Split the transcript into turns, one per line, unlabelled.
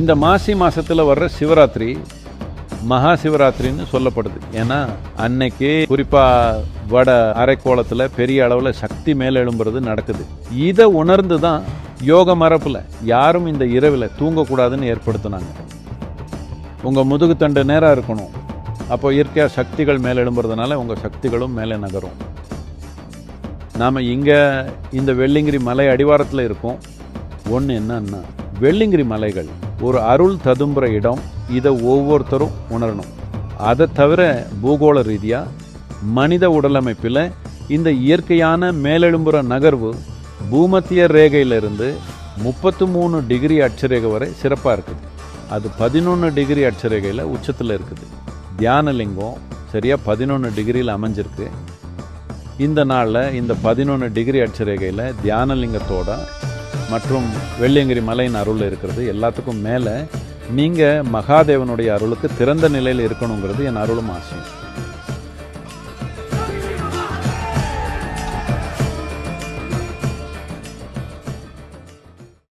இந்த மாசி மாதத்தில் வர்ற சிவராத்திரி மகா சிவராத்திரின்னு சொல்லப்படுது. ஏன்னா அன்னைக்கு குறிப்பாக வட அரைக்கோளத்தில் பெரிய அளவில் சக்தி மேலெழும்புறது நடக்குது. இதை உணர்ந்து தான் யோக மரப்பில் யாரும் இந்த இரவில் தூங்கக்கூடாதுன்னு ஏற்படுத்தினாங்க. முதுகு முதுகுத்தண்டு நேராக இருக்கணும். அப்போ இயற்கையாக சக்திகள் மேலே எழும்புறதுனால உங்கள் சக்திகளும் மேலே நகரும். நாம் இங்கே இந்த வெள்ளிங்கிரி மலை அடிவாரத்தில் இருக்கோம். ஒன்று என்னன்னா வெள்ளிங்கிரி மலைகள் ஒரு அருள் ததும்புற இடம் இதை ஒவ்வொருத்தரும் உணரணும். அதை தவிர பூகோள ரீதியாக மனித உடலமைப்பில் இந்த இயற்கையான மேலெழும்புற நகர்வு பூமத்திய ரேகையிலிருந்து முப்பத்து மூணு டிகிரி அட்சரேகை வரை சிறப்பாக இருக்குது. அது பதினொன்று டிகிரி அட்சரேகையில் உச்சத்தில் இருக்குது. தியானலிங்கம் சரியாக பதினொன்று டிகிரியில் அமைஞ்சிருக்கு. இந்த நாளில் இந்த பதினொன்று டிகிரி அட்சரேகையில் தியானலிங்கத்தோட மற்றும் வெள்ளியங்கிரி மலையின் அருள் இருக்கிறது. எல்லாத்துக்கும் மேலே நீங்கள் மகாதேவனுடைய அருளுக்கு திறந்த நிலையில் இருக்கணுங்கிறது என் அருளும் ஆசையும்.